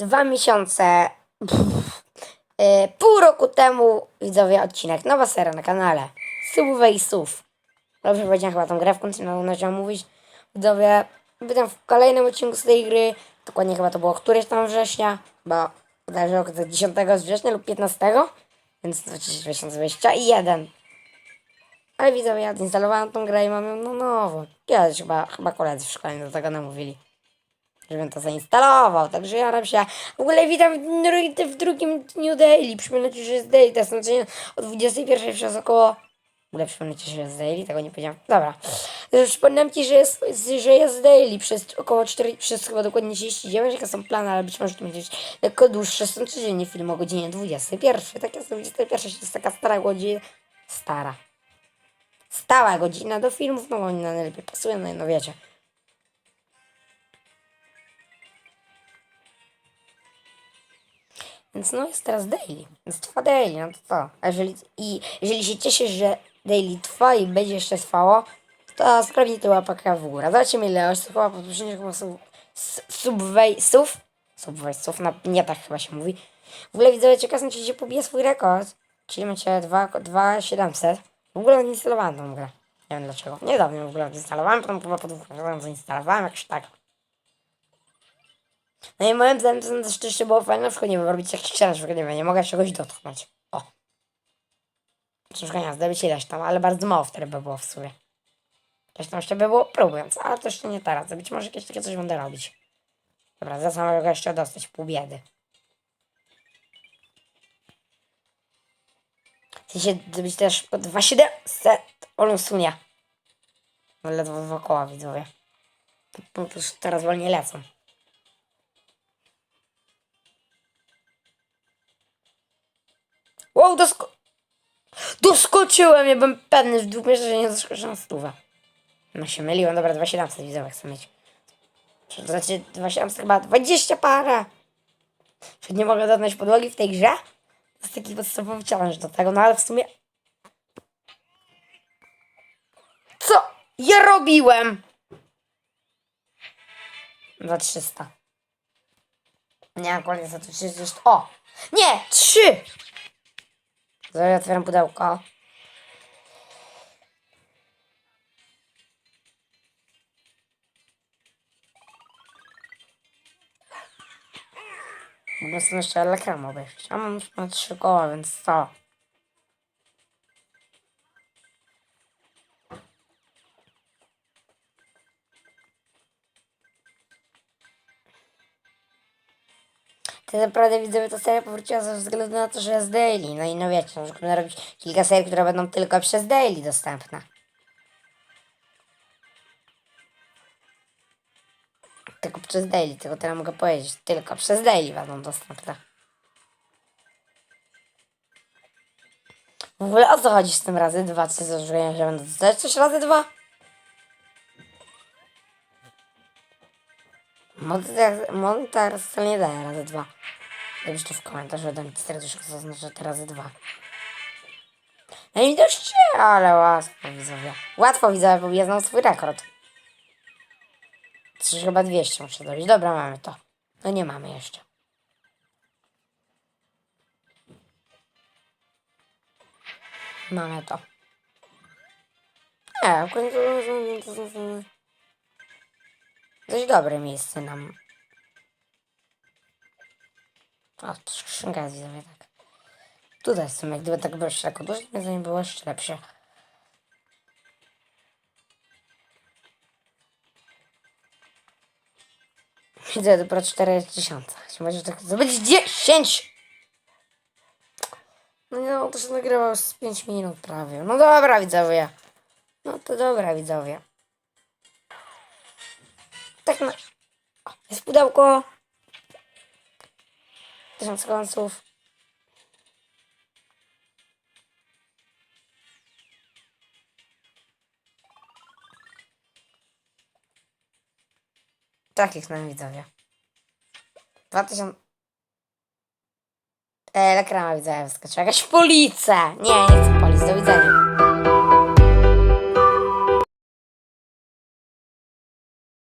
dwa miesiące, pff, e, pół roku temu, widzowie, odcinek, nowa seria na kanale. Subwaysów. Dobrze powiedziałem chyba tą grę w końcu no, chciałem mówić. Widzowie, witam w kolejnym odcinku z tej gry. Dokładnie chyba to było któreś tam września, bo zależy od 10 września lub 15, więc 2021. Ale widzowie, ja odinstalowałem tą grę i mam ją no nowo. Kiedyś chyba, chyba koledzy w szkole do tego namówili żebym to zainstalował, także jaram się. W ogóle witam w, dru- w drugim dniu daily. Przypomnę że jest daily, to jest na dzień o 21 przez około... W ogóle przypomnę ci, że jest daily, tego nie powiedziałem. Dobra. Przypominam ci, że jest, że jest daily przez około 4, przez chyba dokładnie 39, jakie są plany, ale być może to będzie lekko dłuższe. Są codziennie film o godzinie 21. Tak jest, 21 to jest taka stara godzina. Stara. Stała godzina do filmów, no bo oni na najlepiej pasują, no, i no wiecie. Więc no jest teraz daily. Więc trwa daily, no to co? A jeżeli, I jeżeli się cieszysz, że daily trwa i będzie jeszcze trwało, to sprawdź tę łapkę w górę. Zobaczymy ile osób chyba podwyższenie chyba sub, subwejsów. Subwejsów, no nie tak chyba się mówi. W ogóle widzowie ciekawe, czy się pobije swój rekord. Czyli macie 2700. W ogóle nie instalowałem tą grę. Nie wiem dlaczego. Niedawno w ogóle zainstalowałem, potem chyba po dwóch latach zainstalowałem jakoś tak. No i moim zdaniem to też było fajne, na przykład nie wiem, robić jakiś challenge, nie wiem, nie mogę czegoś dotknąć. O. Ciężko nie zdobyć ileś tam, ale bardzo mało wtedy by było w sumie. Coś tam jeszcze by było próbując, ale to jeszcze nie teraz. Być może jakieś takie coś będę robić. Dobra, za samego jeszcze dostać pół biedy. Chcę się zrobić też po 2700 olusunia. Ledwo wokoła widzowie. To, to już teraz wolniej lecą. Wow, dosko... Doskoczyłem, ja byłem pewny w dwóch miesiącach, że nie doskoczę na stówę. No się myliłem, dobra, 2700 widzowie chcę mieć. To znaczy 2700 chyba 20 para. Czy nie mogę dotknąć podłogi w tej grze? To jest taki podstawowy challenge do tego, no ale w sumie... Co ja robiłem? 2300. Nie, akurat za to 30. O! Nie! 3! Zaraz otwieram pudełko. Po prostu jeszcze lekram obejrzeć. A mam już na trzy koła, więc co? Tak naprawdę widzowie to seria powróciła ze względu na to, że jest daily. No i no wiecie, możemy narobić kilka serii, które będą tylko przez daily dostępne. Tylko przez daily, tylko teraz mogę powiedzieć. Tylko przez daily będą dostępne. W ogóle o co chodzi z tym razy dwa? Co za że będę dostać coś razy dwa? Montar, wcale nie daje razy dwa. Napisz to w komentarzu, dam ci serduszko, co oznacza te razy dwa. No i dość, ale łatwo widzowie. Łatwo widzowie, bo ja znam swój rekord. Coś chyba 200 muszę zrobić. Dobra, mamy to. No nie mamy jeszcze. Mamy to. Nie, w końcu... Dość dobre miejsce nam. O, skrzynka jest widzowie tak. Tutaj w sumie, gdyby tak było tak odłożyć, moim zdaniem było jeszcze lepsze. Widzę dopiero 4000. Może tak zrobić 10! No nie, no to się nagrywał z 5 minut prawie. No dobra widzowie. No to dobra widzowie. Tak na... O, jest pudełko. Tysiąc końców. Takich nam widzowie. 2000... E, reklama widzowie wyskoczyła. Jakaś policja! Nie, nie chcę policji. Do widzenia.